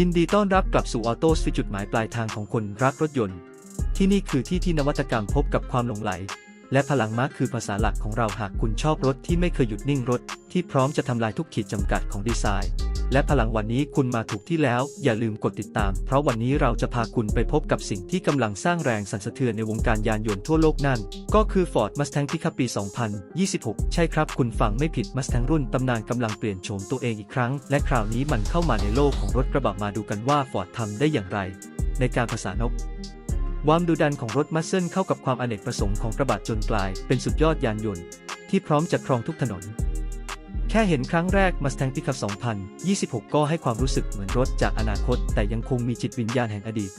ยินดีต้อนรับกลับสู่ออโต้สิจุดหมายปลายทางของคนรักรถยนต์ ที่นี่คือที่ที่นวัตกรรมพบกับความหลงไหล และพลังมากคือภาษาหลักของเราหากคุณชอบรถที่ไม่เคยหยุดนิ่งรถ ที่พร้อมจะทำลายทุกขีดจำกัดของดีไซน์ และพลังวันนี้คุณมาถูกที่แล้ว อย่าลืมกดติดตาม เพราะวันนี้เราจะพาคุณไปพบกับสิ่งที่กำลังสร้างแรงสั่นสะเทือนในวงการยานยนต์ทั่วโลกนั่น ก็คือ Ford Mustang Pickup ปี 2026 ใช่ครับ คุณฟังไม่ผิด Mustang รุ่นตำนานกำลังเปลี่ยนโฉมตัวเองอีกครั้ง และคราวนี้มันเข้ามาในโลกของรถกระบะมาดูกันว่า Ford ทำได้อย่างไร ในการผสานกความดุดันของรถมัสเซิลเข้ากับความอเนกประสงค์ของกระบะจนกลาย เป็นสุดยอดยานยนต์ ที่พร้อมจะครองทุกถนน ค่เห็นครั้งแรก Mustang Pickup 2026 ก็ให้ความรู้สึกเหมือนรถจากอนาคต แต่ยังคงมีจิตวิญญาณแห่งอดีต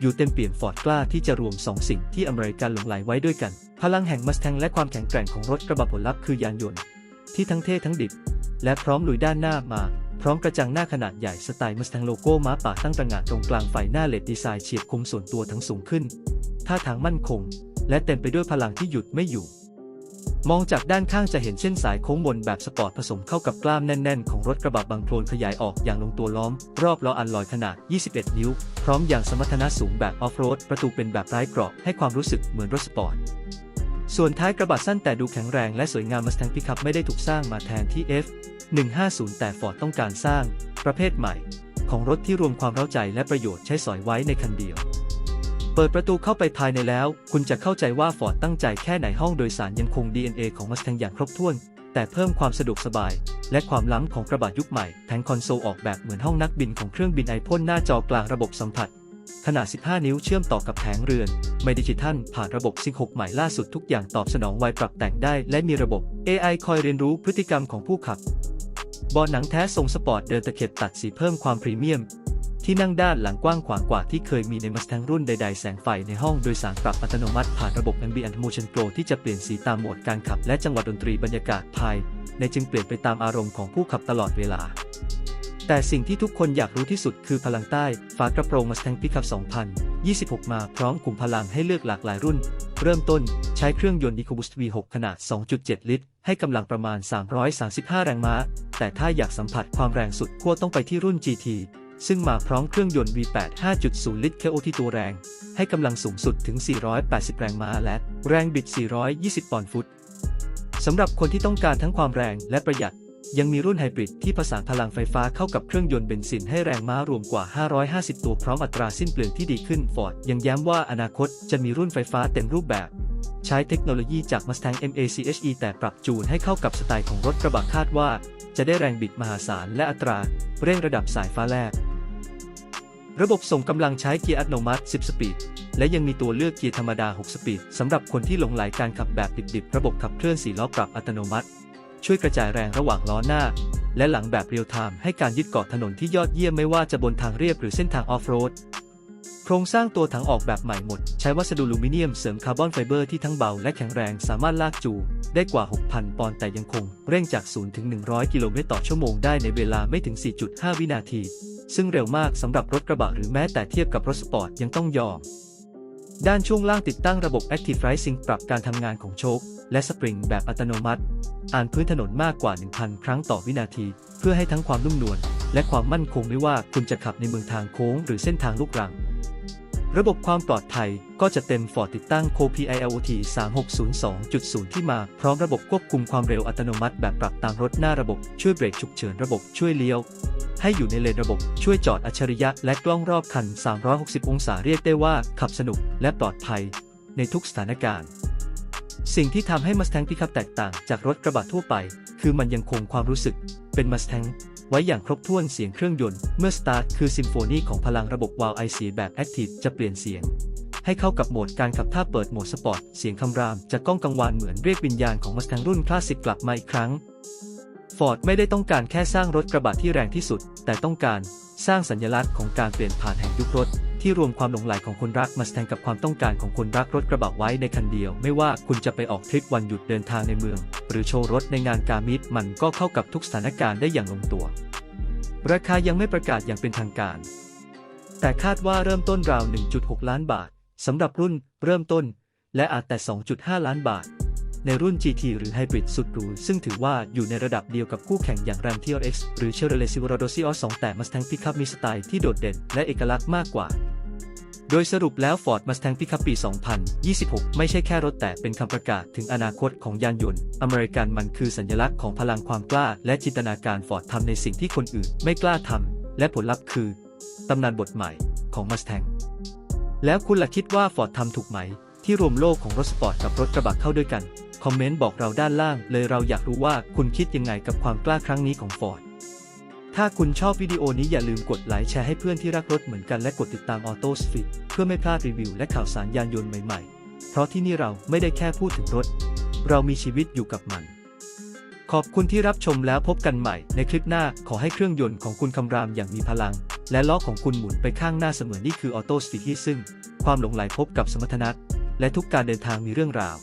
อยู่เต็มเปี่ยมฟอร์ดกล้าที่จะรวมสองสิ่งที่อเมริกันหลงไหลไว้ด้วยกัน พลังแห่ง Mustang และความแข็งแกร่งของรถกระบะผลลัพธ์คือยานยนต์ ที่ทั้งเท่ทั้งดิบ และพร้อมลุยด้านหน้ามา พร้อมกระจังหน้าขนาดใหญ่สไตล์ Mustang โลโก้ม้าป่าตั้งตระหง่านตรงกลางไฟหน้าเลดดีไซน์เฉียบคมส่วนตัวทั้งสูงขึ้นท่าทางมั่นคง และเต็มไปด้วยพลังที่หยุดไม่อยู่ มองจากด้านข้างจะเห็นเส้นสายโค้งมนแบบสปอร์ตผสมเข้ากับกล้ามแน่น ๆ ของรถกระบะบางโคลนขยายออกอย่างลงตัวล้อม รอบล้ออันลอยขนาด 21 นิ้ว พร้อมอย่างสมรรถนะสูงแบบออฟโรด ประตูเป็นแบบไร้กราะให้ความรู้สึกเหมือนรถสปอร์ตส่วนท้ายกระบะสั้นแต่ดูแข็งแรงและสวยงาม Mustang Pickup ไม่ได้ถูกสร้างมาแทนที่ F 150แต่ Ford ต้องการสร้าง ประเภทใหม่ ของรถที่รวมความเร้าใจและประโยชน์ใช้สอยไว้ในคันเดียว เปิดประตูเข้าไปภายในแล้ว คุณจะเข้าใจว่า Ford ตั้งใจแค่ไหนห้องโดยสารยังคง DNA ของ Mustang อย่างครบถ้วน แต่เพิ่มความสะดวกสบาย และความล้ำของกระบะยุคใหม่แผงคอนโซลออกแบบเหมือนห้องนักบินของเครื่องบินไอพ่นหน้าจอกลางระบบสัมผัส ขนาด 15 นิ้วเชื่อมต่อกับแผงเรือนไมดิจิทัลผ่านระบบซิงค์6ใหม่ล่าสุดทุกอย่างตอบสนองไวปรับแต่งได้ และมีระบบ AI คอยเรียนรู้พฤติกรรมของผู้ขับบาะหนังแท้ทรงสปอร์ตเดินตะเข็บตัดสีเพิ่มความพรีเมียม ที่นั่งด้านหลังกว้างขวางกว่าที่เคยมีใน Mustang รุ่นใด ๆ แสงไฟในห้องโดยสารปรับอัตโนมัติผ่านระบบ Ambient Motion Pro ที่จะเปลี่ยนสีตามโหมดการขับและจังหวะดนตรีบรรยากาศภาย ในจึงเปลี่ยนไปตามอารมณ์ของผู้ขับตลอดเวลา แต่สิ่งที่ทุกคนอยากรู้ที่สุดคือพลังใต้ฝากระโปรง Mustang Pickup 2026 มาพร้อมกลุ่มพลังให้เลือกหลากหลายรุ่น เริ่มต้นใช้เครื่องยนต์ EcoBoost V6 ขนาด 2.7 ลิตร ให้กำลังประมาณ 335 แรงม้า แต่ถ้าอยากสัมผัสความแรงสุดขั้วต้องไปที่รุ่น GT ซึ่งมาพร้อมเครื่องยนต์ V8 5.0 ลิตร KO ที่ตัวแรง ให้กำลังสูงสุดถึง 480 แรงม้าและ แรงบิด 420 ปอนด์ฟุต สำหรับคนที่ต้องการทั้งความแรงและประหยัด ยังมีรุ่นไฮบริดที่ผสานพลังไฟฟ้าเข้ากับเครื่องยนต์เบนซินให้แรงม้ารวมกว่า 550 ตัวพร้อมอัตราสิ้นเปลืองที่ดีขึ้น Ford ยังย้ำว่าอนาคตจะมีรุ่นไฟฟ้าเต็มรูปแบบใช้เทคโนโลยีจาก Mustang MACHE แต่ปรับจูนให้เข้ากับสไตล์ของรถกระบะคาดว่า จะได้แรงบิดมหาศาลและอัตรา เร่งระดับสายฟ้าแลบ ระบบส่งกำลังใช้เกียร์อัตโนมัติ 10 สปีด และยังมีตัวเลือกเกียร์ธรรมดา 6 สปีดสำหรับคนที่หลงไหลการขับแบบดิบๆ ระบบขับเคลื่อน4ล้อปรับอัตโนมัติ ช่วยกระจายแรงระหว่างล้อหน้า และหลังแบบเรียลไทม์ให้การยึดเกาะถนนที่ยอดเยี่ยมไม่ว่าจะบนทางเรียบหรือเส้นทางออฟโรด โครงสร้างตัวถังออกแบบใหม่หมด ใช้วัสดุอลูมิเนียมเสริมคาร์บอนไฟเบอร์ที่ทั้งเบาและแข็งแรงสามารถลากจูงได้กว่า 6,000 ปอนด์แต่ยังคง เร่งจาก 0 ถึง 100 กิโลเมตรต่อชั่วโมงได้ในเวลาไม่ถึง 4.5 วินาที ซึ่งเร็วมากสำหรับรถกระบะหรือแม้แต่เทียบกับรถสปอร์ตยังต้องยอม ด้านช่วงล่างติดตั้งระบบ Active Rising ปรับการทำงานของโชคและสปริงแบบอัตโนมัติ อ่านพื้นถนนมากกว่า 1,000 ครั้งต่อวินาที เพื่อให้ทั้งความนุ่มนวลและความมั่นคงไม่ว่าคุณจะขับในเมืองทางโค้งหรือเส้นทางลูกรัง ระบบความปลอดภัยก็จะเต็มฟอร์ดติดตั้ง c o p i IoT 3602.0 ที่มาพร้อมระบบควบคุมความเร็วอัตโนมัติแบบปรับตามรถหน้าระบบช่วยเบรกฉุกเฉินระบบช่วยเลี้ยว ให้อยู่ในเลนระบบช่วยจอดอัจฉริยะและกล้องรอบคัน 360 องศาเรียกได้ว่าขับสนุกและปลอดภัยในทุกสถานการณ์ สิ่งที่ทำให้ Mustang Pickup แตกต่างจากรถกระบะทั่วไป คือมันยังคงความรู้สึกเป็น Mustang ไว้อย่างครบถ้วนเสียงเครื่องยนต์ เมื่อสตาร์ทคือซิมโฟนีของพลังระบบวาล์วไอเสียแบบ Active จะเปลี่ยนเสียง ให้เข้ากับโหมดการขับถ้าเปิดโหมดสปอร์ตเสียงคำรามจะก้องกังวานเหมือนเรียกวิญญาณของมัสตังรุ่นคลาสสิกกลับมาอีกครั้ง Ford ไม่ได้ต้องการแค่สร้างรถกระบะที่แรงที่สุด แต่ต้องการสร้างสัญลักษณ์ของการเปลี่ยนผ่านแห่งยุครถ ที่รวมความหลงใหลของคนรักมาสแตงกับความต้องการของคนรักรถกระบะไว้ในคันเดียว ไม่ว่าคุณจะไปออกทริปวันหยุดเดินทางในเมือง หรือโชว์รถในงานการมิตมันก็เข้ากับทุกสถานการณ์ได้อย่างลงตัว ราคายังไม่ประกาศอย่างเป็นทางการ แต่คาดว่าเริ่มต้นราว 1.6 ล้านบาทสำหรับรุ่นเริ่มต้น และอาจแต่ 2.5 ล้านบาท ในรุ่น GT หรือ Hybrid สุดหรูซึ่งถือว่าอยู่ในระดับเดียวกับคู่แข่งอย่าง Ram TRX หรือ Chevrolet Silverado CR2 แต่ Mustang Pickup มีสไตล์ที่โดดเด่นและเอกลักษณ์มากกว่า ดยสรุปแล้ว Ford Mustang Pickup ปี 2026 ไม่ใช่แค่รถแต่เป็นคำประกาศถึงอนาคตของยานยนต์ อเมริกันมันคือสัญลักษณ์ของพลังความกล้า และจินตนาการ Ford ทำในสิ่งที่คนอื่นไม่กล้าทำ และผลลัพธ์คือ ตำนานบทใหม่ของ Mustang แล้วคุณล่ะคิดว่า Ford ทำถูกไหม ที่รวมโลกของรถสปอร์ตกับรถกระบะเข้าด้วยกัน คอมเมนต์บอกเราด้านล่าง เลยเราอยากรู้ว่าคุณคิดยังไงกับความกล้าครั้งนี้ของ Ford ถ้าคุณชอบวิดีโอนี้อย่าลืมกดไลค์แชร์ให้เพื่อนที่รักรถเหมือนกันและกดติดตาม Auto Street เพื่อไม่พลาดรีวิวและข่าวสารยานยนต์ใหม่ๆ เพราะที่นี่เราไม่ได้แค่พูดถึงรถ เรามีชีวิตอยู่กับมัน ขอบคุณที่รับชมแล้วพบกันใหม่ในคลิปหน้าขอให้เครื่องยนต์ของคุณคำรามอย่างมีพลัง และล้อของคุณหมุนไปข้างหน้าเสมือนนี่คือ Auto Street ที่ซึ่ง ความหลงไหลพบกับสมรรถนะและทุกการเดินทางมีเรื่องราว